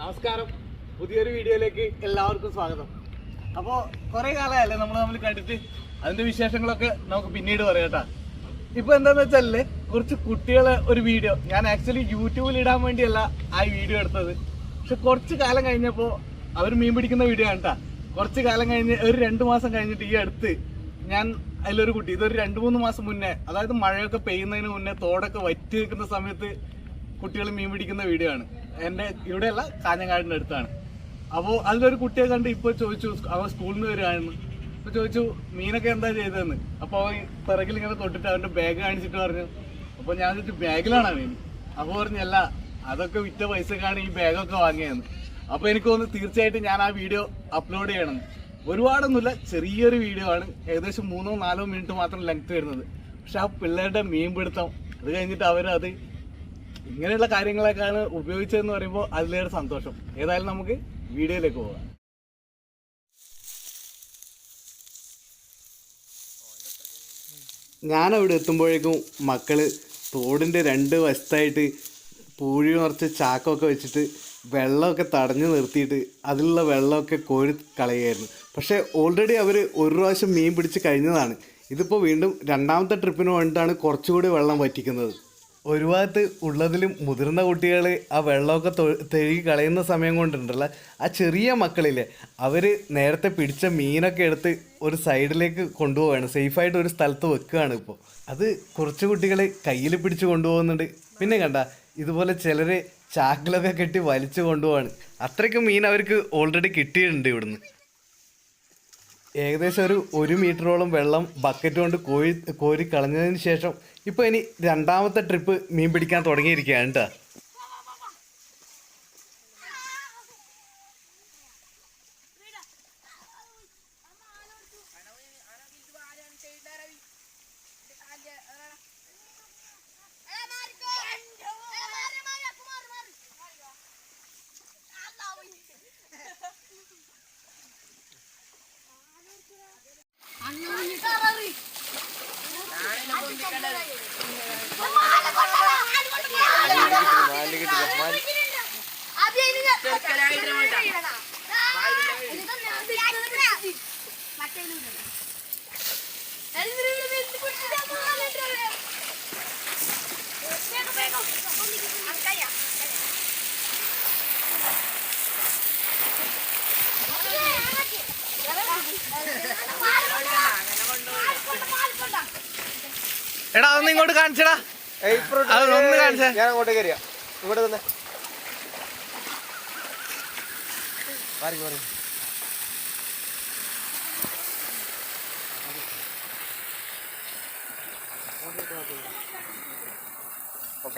നമസ്കാരം. പുതിയൊരു വീഡിയോയിലേക്ക് എല്ലാവർക്കും സ്വാഗതം. അപ്പോൾ കുറേ കാലമായല്ലേ നമ്മൾ നമ്മൾ കണ്ടിട്ട്? അതിന്റെ വിശേഷങ്ങളൊക്കെ നമുക്ക് പിന്നീട് പറയാം ഇപ്പൊ എന്താന്ന് വെച്ചാൽ കുറച്ച് കുട്ടികളെ ഒരു വീഡിയോ. ഞാൻ ആക്ച്വലി യൂട്യൂബിൽ ഇടാൻ വേണ്ടിയല്ല ആ വീഡിയോ എടുത്തത്. പക്ഷെ കുറച്ച് കാലം കഴിഞ്ഞപ്പോൾ അവർ മീൻ പിടിക്കുന്ന വീഡിയോ ആണ് കേട്ടാ. കുറച്ച് കാലം കഴിഞ്ഞ് ഒരു രണ്ട് മാസം കഴിഞ്ഞിട്ട് ഈ അടുത്ത് ഞാൻ അതിലൊരു കുട്ടി ഇതൊരു രണ്ട് മൂന്ന് മാസം മുന്നേ അതായത് മഴയൊക്കെ പെയ്യുന്നതിന് മുന്നേ തോടൊക്കെ വറ്റി നിൽക്കുന്ന സമയത്ത് കുട്ടികൾ മീൻ പിടിക്കുന്ന വീഡിയോ ആണ്. എന്റെ ഇവിടെയല്ല കാഞ്ഞങ്ങാടിന്റെ അടുത്താണ്. അപ്പോൾ അതിലൊരു കുട്ടിയെ കണ്ട് ഇപ്പോൾ ചോദിച്ചു അവൻ സ്കൂളിൽ നിന്ന് വരികയാണെന്ന്. അപ്പോൾ ചോദിച്ചു മീനൊക്കെ എന്താ ചെയ്തതെന്ന്? അപ്പോൾ അവൻ പിറകിൽ ഇങ്ങനെ തൊട്ടിട്ട് അവന്റെ ബാഗ് കാണിച്ചിട്ട് പറഞ്ഞു. അപ്പോൾ ഞാൻ ചോദിച്ചു ബാഗിലാണ് മീൻ? അപ്പോൾ പറഞ്ഞു അല്ല അതൊക്കെ വിറ്റ പൈസക്കാണ് ഈ ബാഗൊക്കെ വാങ്ങിയതെന്ന്. അപ്പോൾ എനിക്ക് തോന്നുന്നു തീർച്ചയായിട്ടും ഞാൻ ആ വീഡിയോ അപ്ലോഡ് ചെയ്യണം. ഒരുപാടൊന്നുമില്ല ചെറിയൊരു വീഡിയോ ആണ്. ഏകദേശം മൂന്നോ നാലോ മിനിറ്റ് മാത്രം ലെങ്ത് വരുന്നത്. പക്ഷെ ആ പിള്ളേരുടെ മീൻ പിടുത്തം അത് കഴിഞ്ഞിട്ട് അവരത് ഇങ്ങനെയുള്ള കാര്യങ്ങളൊക്കെയാണ് ഉപയോഗിച്ചതെന്ന് പറയുമ്പോൾ അതിലേറെ സന്തോഷം. ഏതായാലും നമുക്ക് വീഡിയോയിലേക്ക് പോകാം. ഞാനവിടെ എത്തുമ്പോഴേക്കും മക്കൾ തോടിന്റെ രണ്ട് വശത്തായിട്ട് പൂഴി നിറച്ച് ചാക്കമൊക്കെ വെച്ചിട്ട് വെള്ളമൊക്കെ തടഞ്ഞു നിർത്തിയിട്ട് അതിലുള്ള വെള്ളമൊക്കെ കോരി കളയുമായിരുന്നു പക്ഷേ ഓൾറെഡി അവർ ഒരു പ്രാവശ്യം മീൻ പിടിച്ച് കഴിഞ്ഞതാണ്. ഇതിപ്പോൾ വീണ്ടും രണ്ടാമത്തെ ട്രിപ്പിന് വേണ്ടിയിട്ടാണ് കുറച്ചുകൂടി വെള്ളം വറ്റിക്കുന്നത്. ഒരു ഭാഗത്ത് ഉള്ളതിലും മുതിർന്ന കുട്ടികൾ ആ വെള്ളമൊക്കെ തെഴുകി കളയുന്ന സമയം കൊണ്ടുണ്ടല്ലോ. ആ ചെറിയ മക്കളില്ലേ അവർ നേരത്തെ പിടിച്ച മീനൊക്കെ എടുത്ത് ഒരു സൈഡിലേക്ക് കൊണ്ടുപോവാണ്. സേഫായിട്ട് ഒരു സ്ഥലത്ത് വെക്കുകയാണ് ഇപ്പോൾ അത് കുറച്ച് കുട്ടികൾ കയ്യിൽ പിടിച്ച് കൊണ്ടുപോകുന്നുണ്ട്. പിന്നെ കണ്ട ഇതുപോലെ ചിലർ ചാക്കിലൊക്കെ കെട്ടി വലിച്ചു കൊണ്ടുപോവാണ്. അത്രയ്ക്ക് മീൻ അവർക്ക് ഓൾറെഡി കിട്ടിയിട്ടുണ്ട് ഇവിടുന്ന്. ഏകദേശം ഒരു ഒരു മീറ്ററോളം വെള്ളം ബക്കറ്റ് കൊണ്ട് കോരി കോരി കളഞ്ഞതിന് ശേഷം ഇപ്പോൾ ഇനി രണ്ടാമത്തെ ട്രിപ്പ് മീൻ പിടിക്കാൻ തുടങ്ങിയിരിക്കുകയാണ് കേട്ടോ മാലിക്കിട്ടില്ല മാലിക്കിട്ടില്ല എടാ അതൊന്നും ഇങ്ങോട്ട് കാണിച്ചടാ. അതൊന്ന് കാണിച്ചേ. ഞാൻ അങ്ങോട്ടേക്ക് വരിക ഇവിടെ തന്നെ മാറി മാറി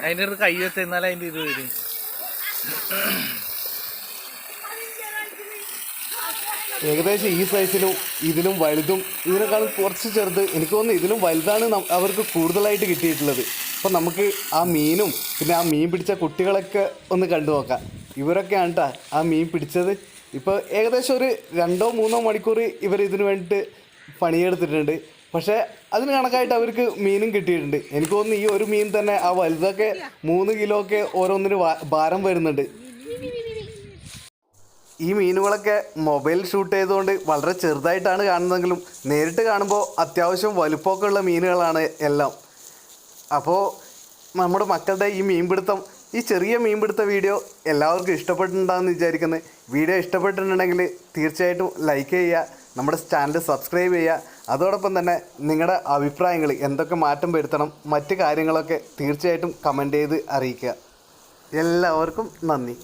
അതിന്റെ അടുത്ത് കൈ വെച്ച് എന്നാലേ അതിന്റെ ഇത് വരും. ഏകദേശം ഈ സൈസിലും ഇതിലും വലുതും ഇതിനേക്കാളും കുറച്ച് ചെറുത് എനിക്ക് തോന്നുന്നു ഇതിലും വലുതാണ് അവർക്ക് കൂടുതലായിട്ട് കിട്ടിയിട്ടുള്ളത്. അപ്പം നമുക്ക് ആ മീനും പിന്നെ ആ മീൻ പിടിച്ച കുട്ടികളൊക്കെ ഒന്ന് കണ്ടു നോക്കാം. ഇവരൊക്കെയാണ് കേട്ടോ ആ മീൻ പിടിച്ചത്. ഇപ്പോൾ ഏകദേശം ഒരു രണ്ടോ മൂന്നോ മണിക്കൂർ ഇവർ ഇതിനു വേണ്ടിയിട്ട് പണിയെടുത്തിട്ടുണ്ട്. പക്ഷേ അതിന് കണക്കായിട്ട് അവർക്ക് മീനും കിട്ടിയിട്ടുണ്ട്. എനിക്ക് തോന്നുന്നു ഈ ഒരു മീൻ തന്നെ ആ വലുതൊക്കെ മൂന്ന് കിലോ ഒക്കെ ഓരോന്നിന് ഭാരം വരുന്നുണ്ട്. ഈ മീനുകളൊക്കെ മൊബൈൽ ഷൂട്ട് ചെയ്തുകൊണ്ട് വളരെ ചെറുതായിട്ടാണ് കാണുന്നതെങ്കിലും നേരിട്ട് കാണുമ്പോൾ അത്യാവശ്യം വലുപ്പമൊക്കെ ഉള്ള മീനുകളാണ് എല്ലാം. അപ്പോൾ നമ്മുടെ മക്കളുടെ ഈ മീൻപിടുത്തം ഈ ചെറിയ മീൻപിടുത്ത വീഡിയോ എല്ലാവർക്കും ഇഷ്ടപ്പെട്ടിട്ടുണ്ടാകുമെന്ന് വിചാരിക്കുന്നത് വീഡിയോ ഇഷ്ടപ്പെട്ടിട്ടുണ്ടെങ്കിൽ തീർച്ചയായിട്ടും ലൈക്ക് ചെയ്യുക നമ്മുടെ ചാനൽ സബ്സ്ക്രൈബ് ചെയ്യുക. അതോടൊപ്പം തന്നെ നിങ്ങളുടെ അഭിപ്രായങ്ങൾ എന്തൊക്കെ മാറ്റം വരുത്തണം മറ്റ് കാര്യങ്ങളൊക്കെ തീർച്ചയായിട്ടും കമന്റ് ചെയ്ത് അറിയിക്കുക. എല്ലാവർക്കും നന്ദി.